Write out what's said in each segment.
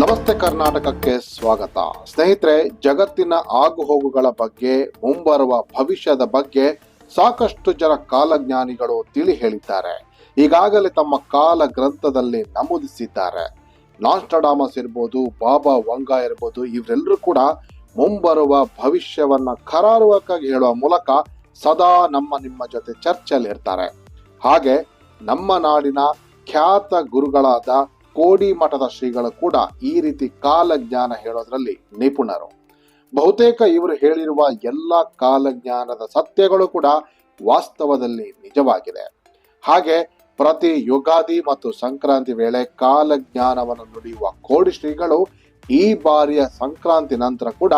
ನಮಸ್ತೆ ಕರ್ನಾಟಕಕ್ಕೆ ಸ್ವಾಗತ. ಸ್ನೇಹಿತರೆ, ಜಗತ್ತಿನ ಆಗುಹೋಗುಗಳ ಬಗ್ಗೆ, ಮುಂಬರುವ ಭವಿಷ್ಯದ ಬಗ್ಗೆ ಸಾಕಷ್ಟು ಜನ ಕಾಲಜ್ಞಾನಿಗಳು ತಿಳಿ ಹೇಳಿದ್ದಾರೆ ಈಗಾಗಲೇ ತಮ್ಮ ಕಾಲ ಗ್ರಂಥದಲ್ಲಿ ನಮೂದಿಸಿದ್ದಾರೆ. ನಾಸ್ಟಡಾಮಸ್ ಇರ್ಬೋದು, ಬಾಬಾ ವಂಗ ಇರ್ಬೋದು ಇವರೆಲ್ಲರೂ ಕೂಡ ಮುಂಬರುವ ಭವಿಷ್ಯವನ್ನ ಕರಾರುವಕ್ಕಾಗಿ ಹೇಳುವ ಮೂಲಕ ಸದಾ ನಮ್ಮ ನಿಮ್ಮ ಜೊತೆ ಚರ್ಚೆಯಲ್ಲಿ ಇರ್ತಾರೆ ಹಾಗೆ ನಮ್ಮ ನಾಡಿನ ಖ್ಯಾತ ಗುರುಗಳಾದ ಕೋಡಿ ಮಠದ ಶ್ರೀಗಳು ಕೂಡ ಈ ರೀತಿ ಕಾಲಜ್ಞಾನ ಹೇಳೋದ್ರಲ್ಲಿ ನಿಪುಣರು. ಬಹುತೇಕ ಇವರು ಹೇಳಿರುವ ಎಲ್ಲ ಕಾಲಜ್ಞಾನದ ಸತ್ಯಗಳು ಕೂಡ ವಾಸ್ತವದಲ್ಲಿ ನಿಜವಾಗಿದೆ. ಹಾಗೆ ಪ್ರತಿ ಯುಗಾದಿ ಮತ್ತು ಸಂಕ್ರಾಂತಿ ವೇಳೆ ಕಾಲಜ್ಞಾನವನ್ನು ನುಡಿಯುವ ಕೋಡಿ ಶ್ರೀಗಳು ಈ ಬಾರಿಯ ಸಂಕ್ರಾಂತಿ ನಂತರ ಕೂಡ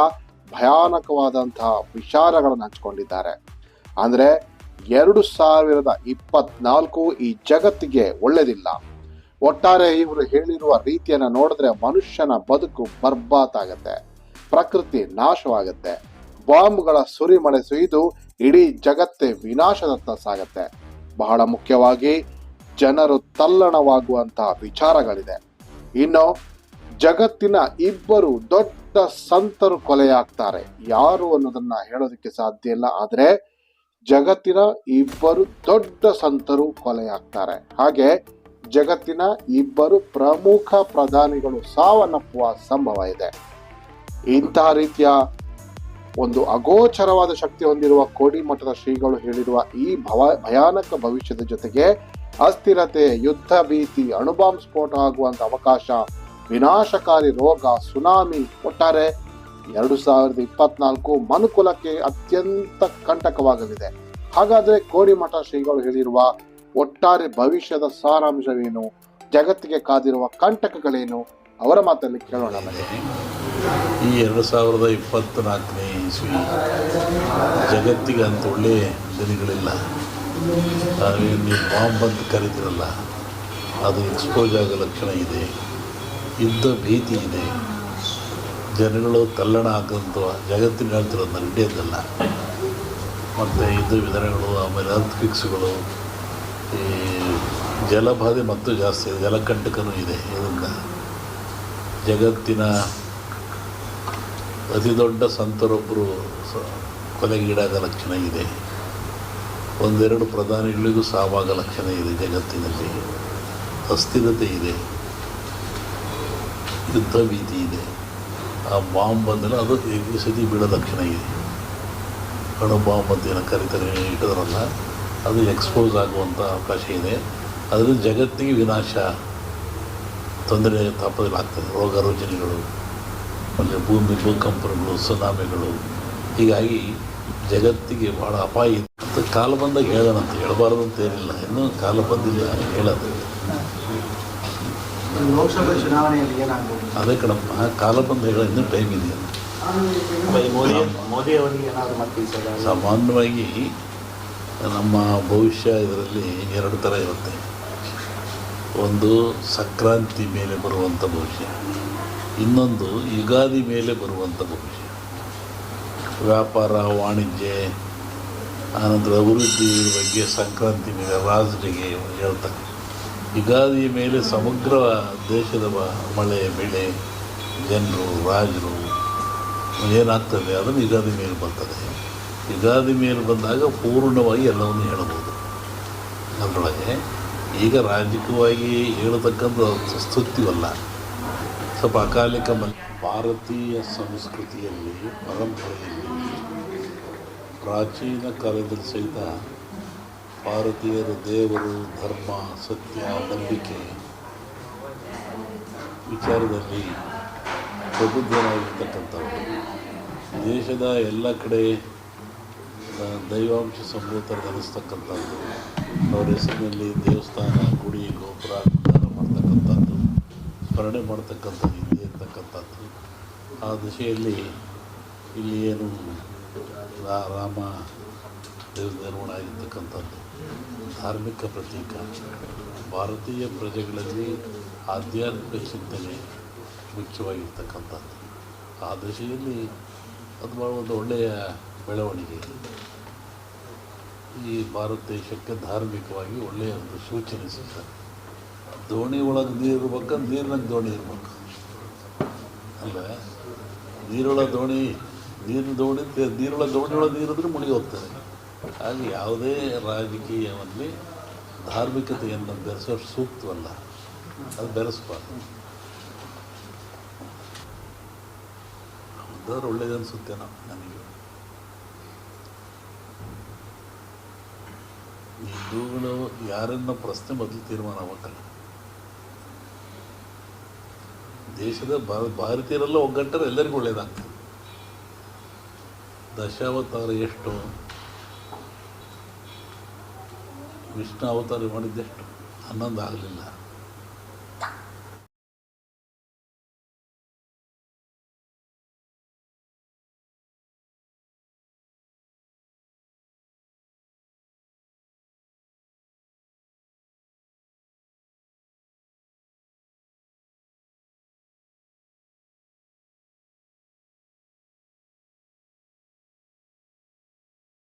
ಭಯಾನಕವಾದಂತಹ ವಿಚಾರಗಳನ್ನು ಹಂಚಿಕೊಂಡಿದ್ದಾರೆ. ಅಂದ್ರೆ ಎರಡು ಸಾವಿರದ ಇಪ್ಪತ್ನಾಲ್ಕು ಈ ಜಗತ್ತಿಗೆ ಒಳ್ಳೆದಿಲ್ಲ. ಒಟ್ಟಾರೆ ಇವರು ಹೇಳಿರುವ ರೀತಿಯನ್ನು ನೋಡಿದ್ರೆ ಮನುಷ್ಯನ ಬದುಕು ಬರ್ಬಾತಾಗತ್ತೆ, ಪ್ರಕೃತಿ ನಾಶವಾಗತ್ತೆ, ಬಾಂಬ್ಗಳ ಸುರಿಮಳೆ ಸುಯ್ದು ಇಡೀ ಜಗತ್ತೇ ವಿನಾಶದತ್ತ ಸಾಗತ್ತೆ. ಬಹಳ ಮುಖ್ಯವಾಗಿ ಜನರು ತಲ್ಲಣವಾಗುವಂತಹ ವಿಚಾರಗಳಿದೆ. ಇನ್ನು ಜಗತ್ತಿನ ಇಬ್ಬರು ದೊಡ್ಡ ಸಂತರು ಕೊಲೆಯಾಗ್ತಾರೆ. ಯಾರು ಅನ್ನೋದನ್ನ ಹೇಳೋದಕ್ಕೆ ಸಾಧ್ಯ ಇಲ್ಲ, ಆದರೆ ಜಗತ್ತಿನ ಇಬ್ಬರು ದೊಡ್ಡ ಸಂತರು ಕೊಲೆಯಾಗ್ತಾರೆ. ಹಾಗೆ ಜಗತ್ತಿನ ಇಬ್ಬರು ಪ್ರಮುಖ ಪ್ರಧಾನಿಗಳು ಸಾವನ್ನಪ್ಪುವ ಸಂಭವ ಇದೆ. ಇಂತಹ ರೀತಿಯ ಒಂದು ಅಗೋಚರವಾದ ಶಕ್ತಿ ಹೊಂದಿರುವ ಕೋಡಿ ಮಠದ ಶ್ರೀಗಳು ಹೇಳಿರುವ ಈ ಭವ, ಭಯಾನಕ ಭವಿಷ್ಯದ ಜೊತೆಗೆ ಅಸ್ಥಿರತೆ, ಯುದ್ಧ ಭೀತಿ, ಅಣುಬಾಂಬ್ ಸ್ಫೋಟ ಆಗುವಂತ ಅವಕಾಶ, ವಿನಾಶಕಾರಿ ರೋಗ, ಸುನಾಮಿ ಒಟ್ಟಾರೆ ಎರಡು ಸಾವಿರದ ಇಪ್ಪತ್ನಾಲ್ಕು ಮನುಕುಲಕ್ಕೆ ಅತ್ಯಂತ ಕಂಟಕವಾಗಲಿದೆ. ಹಾಗಾದ್ರೆ ಕೋಡಿಮಠ ಶ್ರೀಗಳು ಹೇಳಿರುವ ಒಟ್ಟಾರೆ ಭವಿಷ್ಯದ ಸಾರಾಂಶವೇನು? ಜಗತ್ತಿಗೆ ಕಾದಿರುವ ಕಂಟಕಗಳೇನು? ಅವರ ಮಾತಲ್ಲಿ ಕೇಳೋಣ ಈ ಎರಡು ಸಾವಿರದ ಇಪ್ಪತ್ತ್ನಾಲ್ಕನೇ ಇಸ್ವಿ ಜಗತ್ತಿಗೆ ಅಂತ ಒಳ್ಳೆ ದಿನಗಳಿಲ್ಲ. ನಾವೇನು ನೀವು ಬಾಂಬ್ ಅಂತ ಕರೀತಿರಲ್ಲ, ಅದು ಎಕ್ಸ್ಪೋಸ್ ಆಗೋ ಲಕ್ಷಣ ಇದೆ, ಯುದ್ಧ ಭೀತಿ ಇದೆ, ಜನಗಳು ತಲ್ಲಣ ಹಾಕಂತ ಜಗತ್ತಿನ ಹೇಳ್ತಿರೋದು ನಡೆಯೋದಲ್ಲ ಮತ್ತು ಯುದ್ಧ ವಿಧಾನಗಳು, ಆಮೇಲೆ ಅರ್ಥ್ ಫಿಕ್ಸ್ಗಳು ಈ ಜಲಬಾಧೆ ಮತ್ತು ಜಾಸ್ತಿ ಇದೆ, ಜಲಕಂಟಕನೂ ಇದೆ ಇದರಿಂದ. ಜಗತ್ತಿನ ಅತಿ ದೊಡ್ಡ ಸಂತರೊಬ್ಬರು ಕೊಲೆಗೀಡಾದ ಲಕ್ಷಣ ಇದೆ. ಒಂದೆರಡು ಪ್ರಧಾನಿಗಳಿಗೂ ಸಾವಾಗ ಲಕ್ಷಣ ಇದೆ ಜಗತ್ತಿನಲ್ಲಿ. ಅಸ್ಥಿರತೆ ಇದೆ. ಯುದ್ಧ ಭೀತಿ ಇದೆ. ಆ ಬಾಂಬ್ ಬಂದರೆ ಅದು ಸತಿ ಬೀಳೋ ಲಕ್ಷಣ ಇದೆ. ಅಣು ಬಾಂಬ್ ಅಂತ ಏನೋ ಕರಿತಾರೆ ಇಟ್ಟಿದ್ರಲ್ಲ. ಅದು ಎಕ್ಸ್ಪೋಸ್ ಆಗುವಂಥ ಅವಕಾಶ ಇದೆ. ಅದರಿಂದ ಜಗತ್ತಿಗೆ ವಿನಾಶ ತೊಂದರೆ ತಾಪದಲ್ಲಾಗ್ತದೆ ರೋಗ ರುಜಿನಗಳು ಮತ್ತು ಭೂಮಿ ಭೂಕಂಪನಗಳು ಸುನಾಮಿಗಳು ಹೀಗಾಗಿ ಜಗತ್ತಿಗೆ ಭಾಳ ಅಪಾಯ ಇದೆ. ಕಾಲ ಬಂದಾಗ ಹೇಳೋಣಂತ ಹೇಳಬಾರ್ದು ಅಂತ ಏನಿಲ್ಲ. ಇನ್ನೂ ಕಾಲ ಬಂದಿಲ್ಲ ಹೇಳೋದು. ಲೋಕಸಭೆ ಚುನಾವಣೆಯಲ್ಲಿ ಏನಾಗ್ಬೋದು? ಅದೇ ಕಣಪ್ಪ. ಕಾಲ ಬಂದು ಹೇಳೋ ಇನ್ನೂ ಟೈಮ್ ಇದೆ. ಮೋದಿ ಮೋದಿ ಅವರಿಗೆ ಏನಾದ್ರು ಮತ್ತೆ ಸಾಮಾನ್ಯವಾಗಿ ನಮ್ಮ ಭವಿಷ್ಯ ಇದರಲ್ಲಿ ಎರಡು ಥರ ಇರುತ್ತೆ. ಒಂದು ಸಂಕ್ರಾಂತಿ ಮೇಲೆ ಬರುವಂಥ ಭವಿಷ್ಯ. ಇನ್ನೊಂದು ಯುಗಾದಿ ಮೇಲೆ ಬರುವಂಥ ಭವಿಷ್ಯ. ವ್ಯಾಪಾರ, ವಾಣಿಜ್ಯ, ಆನಂತರ ಅಭಿವೃದ್ಧಿ ಬಗ್ಗೆ ಸಂಕ್ರಾಂತಿ ಮೇಲೆ ರಾಜರಿಗೆ ಹೇಳ್ತಾರೆ. ಯುಗಾದಿ ಮೇಲೆ ಸಮಗ್ರ ದೇಶದ ಮಳೆ, ಬೆಳೆ, ಜನರು, ರಾಜರು ಏನಾಗ್ತದೆ ಅದನ್ನು ಯುಗಾದಿ ಮೇಲೆ ಬರ್ತದೆ. ಯುಗಾದಿ ಮೇಲೆ ಬಂದಾಗ ಪೂರ್ಣವಾಗಿ ಎಲ್ಲವನ್ನು ಹೇಳಬಹುದು. ಅದರೊಳಗೆ ಈಗ ರಾಜಕೀಯವಾಗಿ ಹೇಳತಕ್ಕಂಥ ಸ್ತುತಿವಲ್ಲ ಸ್ವಲ್ಪ ಅಕಾಲಿಕ ಮಲ್ ಭಾರತೀಯ ಸಂಸ್ಕೃತಿಯಲ್ಲಿ, ಪರಂಪರೆಯಲ್ಲಿ ಪ್ರಾಚೀನ ಕಾಲದಲ್ಲಿ ಸಹಿತ ಭಾರತೀಯರು ದೇವರು, ಧರ್ಮ, ಸತ್ಯ, ನಂಬಿಕೆ ವಿಚಾರದಲ್ಲಿ ಪ್ರಬುದ್ಧರಾಗಿರ್ತಕ್ಕಂಥವ್ರು. ದೇಶದ ಎಲ್ಲ ಕಡೆ ದೈವಾಂಶ ಸಂಭೂತರು ಧರಿಸ್ತಕ್ಕಂಥದ್ದು ಅವರ ಹೆಸರಿನಲ್ಲಿ ದೇವಸ್ಥಾನ, ಗುಡಿ, ಗೋಪುರ, ಅಲಂಕಾರ ಮಾಡ್ತಕ್ಕಂಥದ್ದು, ಸ್ಮರಣೆ ಮಾಡ್ತಕ್ಕಂಥದ್ದು, ಇದೆ ಇರ್ತಕ್ಕಂಥದ್ದು ಆ ದಿಶೆಯಲ್ಲಿ ಇಲ್ಲಿ ಏನು ರಾಮ ದೇವ ನಿರ್ಮಾಣ ಆಗಿರ್ತಕ್ಕಂಥದ್ದು. ಧಾರ್ಮಿಕ ಪ್ರತೀಕ. ಭಾರತೀಯ ಪ್ರಜೆಗಳಲ್ಲಿ ಆಧ್ಯಾತ್ಮಿಕ ಚಿಂತನೆ ಮುಖ್ಯವಾಗಿರ್ತಕ್ಕಂಥದ್ದು. ಆ ದಿಶೆಯಲ್ಲಿ ಅದು ಒಂದು ಒಳ್ಳೆಯ ಬೆಳವಣಿಗೆ. ಈ ಭಾರತ ದೇಶಕ್ಕೆ ಧಾರ್ಮಿಕವಾಗಿ ಒಳ್ಳೆಯ ಒಂದು ಸೂಚನೆ ಸಿಗ್ತದೆ. ದೋಣಿ ಒಳಗೆ ನೀರು ಇರ್ಬೇಕು, ನೀರಿನಾಗ ದೋಣಿ ಇರ್ಬೇಕು. ಅಲ್ಲ ನೀರೊಳ ದೋಣಿ, ನೀರಿನ ದೋಣಿ ನೀರೊಳ ದೋಣಿಯೊಳಗೆ ನೀರಿದ್ರೆ ಮುಳುಗಿ ಹೋಗ್ತಾರೆ. ಹಾಗೆ ಯಾವುದೇ ರಾಜಕೀಯದಲ್ಲಿ ಧಾರ್ಮಿಕತೆಯನ್ನು ಬೆರೆಸೋಷ್ಟು ಸೂಕ್ತವಲ್ಲ. ಅದು ಬೆರೆಸ್ಬಾರ್ದು. ಹೌದಾದ್ರೆ ಒಳ್ಳೇದು ನಾವು ನನಗೆ ಈ ಹಿಂದೂಗಳು ಯಾರನ್ನ ಪ್ರಶ್ನೆ ಮೊದಲು ತೀರ್ಮಾನ ಆಗ್ಬೇಕಲ್ಲ ದೇಶದ ಭಾ- ಭಾರತೀಯರೆಲ್ಲ ಒಗ್ಗಟ್ಟರೆ ಎಲ್ಲರಿಗೂ ಒಳ್ಳೇದಾಗ್ತದೆ ದಶಾವತಾರ ಎಷ್ಟು ವಿಷ್ಣು ಅವತಾರ ಮಾಡಿದ್ದೆಷ್ಟು ಹನ್ನೊಂದು ಆಗಲಿಲ್ಲ